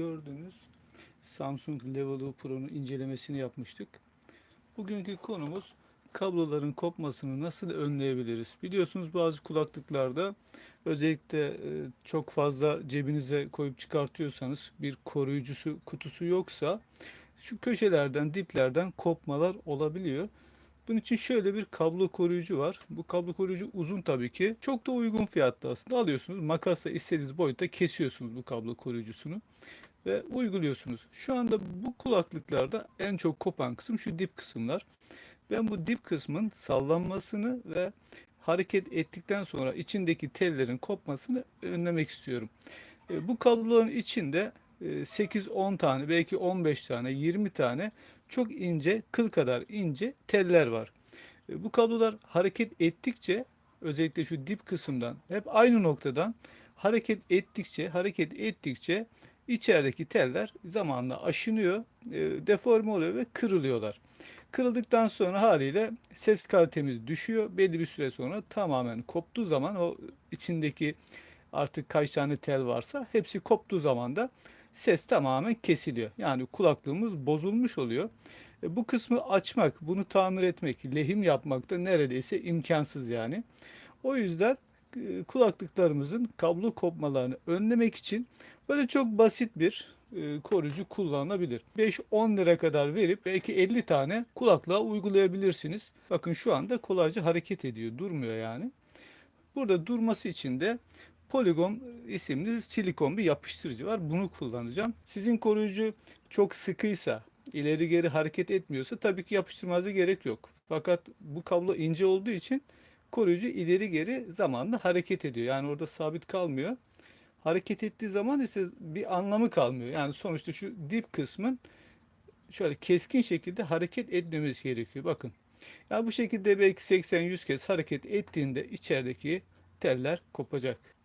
gördüğünüz Samsung Level U Pro'nun incelemesini yapmıştık. Bugünkü konumuz kabloların kopmasını nasıl önleyebiliriz? Biliyorsunuz bazı kulaklıklarda özellikle e, çok fazla cebinize koyup çıkartıyorsanız bir koruyucusu kutusu yoksa şu köşelerden diplerden kopmalar olabiliyor. Bunun için şöyle bir kablo koruyucu var. Bu kablo koruyucu uzun tabii ki. Çok da uygun fiyatta aslında. Alıyorsunuz makasla istediğiniz boyutta kesiyorsunuz bu kablo koruyucusunu ve uyguluyorsunuz. Şu anda bu kulaklıklarda en çok kopan kısım şu dip kısımlar. Ben bu dip kısmın sallanmasını ve hareket ettikten sonra içindeki tellerin kopmasını önlemek istiyorum. E, Bu kabloların içinde 8-10 tane belki 15 tane 20 tane çok ince kıl kadar ince teller var. E, Bu kablolar hareket ettikçe özellikle şu dip kısımdan hep aynı noktadan hareket ettikçe hareket ettikçe içerideki teller zamanla aşınıyor, e, deforme oluyor ve kırılıyorlar. Kırıldıktan sonra haliyle ses kalitemiz düşüyor. Belli bir süre sonra tamamen koptuğu zaman o içindeki artık kaç tane tel varsa hepsi koptuğu zaman da ses tamamen kesiliyor. Yani kulaklığımız bozulmuş oluyor. E, bu kısmı açmak, bunu tamir etmek, lehim yapmak da neredeyse imkansız yani. O yüzden e, kulaklıklarımızın kablo kopmalarını önlemek için böyle çok basit bir e, koruyucu kullanılabilir. 5-10 lira kadar verip belki 50 tane kulaklığa uygulayabilirsiniz. Bakın şu anda kolayca hareket ediyor, durmuyor yani. Burada durması için de Polygon isimli silikon bir yapıştırıcı var. Bunu kullanacağım. Sizin koruyucu çok sıkıysa, ileri geri hareket etmiyorsa tabii ki yapıştırmanıza gerek yok. Fakat bu kablo ince olduğu için koruyucu ileri geri zamanla hareket ediyor. Yani orada sabit kalmıyor. Hareket ettiği zaman ise bir anlamı kalmıyor. Yani sonuçta şu dip kısmın şöyle keskin şekilde hareket etmemiz gerekiyor. Bakın. Yani bu şekilde belki 80-100 kez hareket ettiğinde içerideki teller kopacak.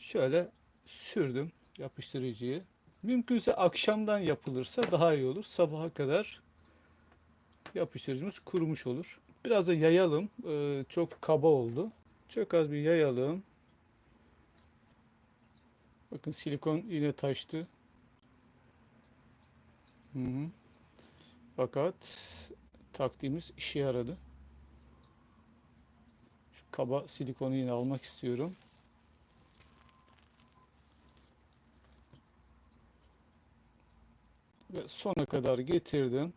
Şöyle sürdüm yapıştırıcıyı. Mümkünse akşamdan yapılırsa daha iyi olur. Sabaha kadar yapıştırıcımız kurumuş olur. Biraz da yayalım. Ee, çok kaba oldu. Çok az bir yayalım. Bakın silikon yine taştı. Hı hı. Fakat taktiğimiz işe yaradı. Şu kaba silikonu yine almak istiyorum. Ve sona kadar getirdim.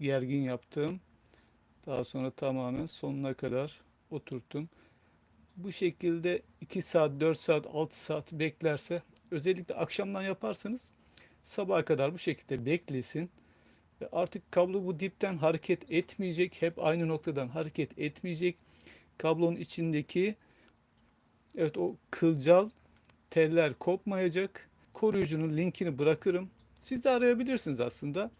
Gergin yaptım. Daha sonra tamamen sonuna kadar oturttum. Bu şekilde 2 saat, 4 saat, 6 saat beklerse özellikle akşamdan yaparsanız sabaha kadar bu şekilde beklesin. Ve artık kablo bu dipten hareket etmeyecek. Hep aynı noktadan hareket etmeyecek. Kablonun içindeki evet o kılcal teller kopmayacak. Koruyucunun linkini bırakırım. Siz de arayabilirsiniz aslında.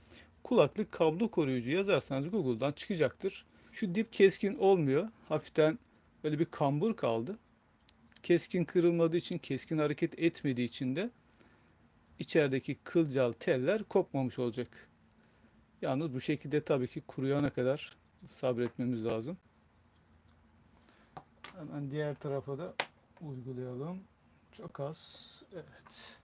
Kulaklık kablo koruyucu yazarsanız Google'dan çıkacaktır. Şu dip keskin olmuyor. Hafiften böyle bir kambur kaldı. Keskin kırılmadığı için, keskin hareket etmediği için de içerideki kılcal teller kopmamış olacak. Yalnız bu şekilde tabii ki kuruyana kadar sabretmemiz lazım. Hemen diğer tarafa da uygulayalım. Çok az. Evet.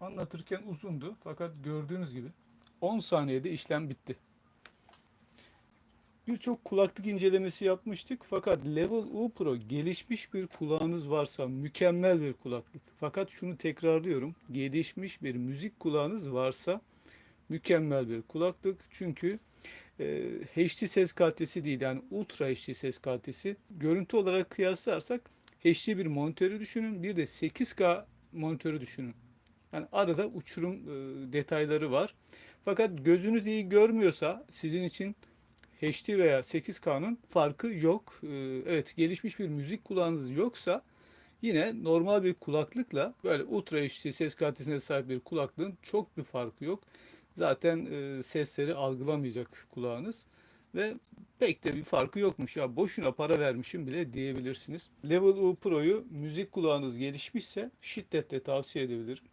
Anlatırken uzundu fakat gördüğünüz gibi 10 saniyede işlem bitti. Birçok kulaklık incelemesi yapmıştık fakat Level U Pro gelişmiş bir kulağınız varsa mükemmel bir kulaklık. Fakat şunu tekrarlıyorum. Gelişmiş bir müzik kulağınız varsa mükemmel bir kulaklık. Çünkü e, HD ses kalitesi değil yani Ultra HD ses kalitesi. Görüntü olarak kıyaslarsak HD bir monitörü düşünün. Bir de 8K monitörü düşünün. Yani arada uçurum e, detayları var. Fakat gözünüz iyi görmüyorsa sizin için HD veya 8K'nın farkı yok. E, evet gelişmiş bir müzik kulağınız yoksa yine normal bir kulaklıkla böyle Ultra HD ses kalitesine sahip bir kulaklığın çok bir farkı yok. Zaten e, sesleri algılamayacak kulağınız ve pek de bir farkı yokmuş ya boşuna para vermişim bile diyebilirsiniz. Level U Pro'yu müzik kulağınız gelişmişse şiddetle tavsiye edebilirim.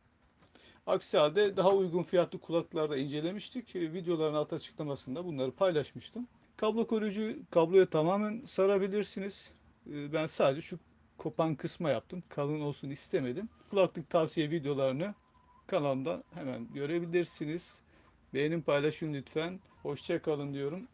Aksi halde daha uygun fiyatlı kulaklıklarda incelemiştik. E, Videoların alt açıklamasında bunları paylaşmıştım. Kablo koruyucu kabloya tamamen sarabilirsiniz. E, Ben sadece şu kopan kısma yaptım. Kalın olsun istemedim. Kulaklık tavsiye videolarını kanalımda hemen görebilirsiniz. Beğenin paylaşın lütfen. Hoşça kalın diyorum.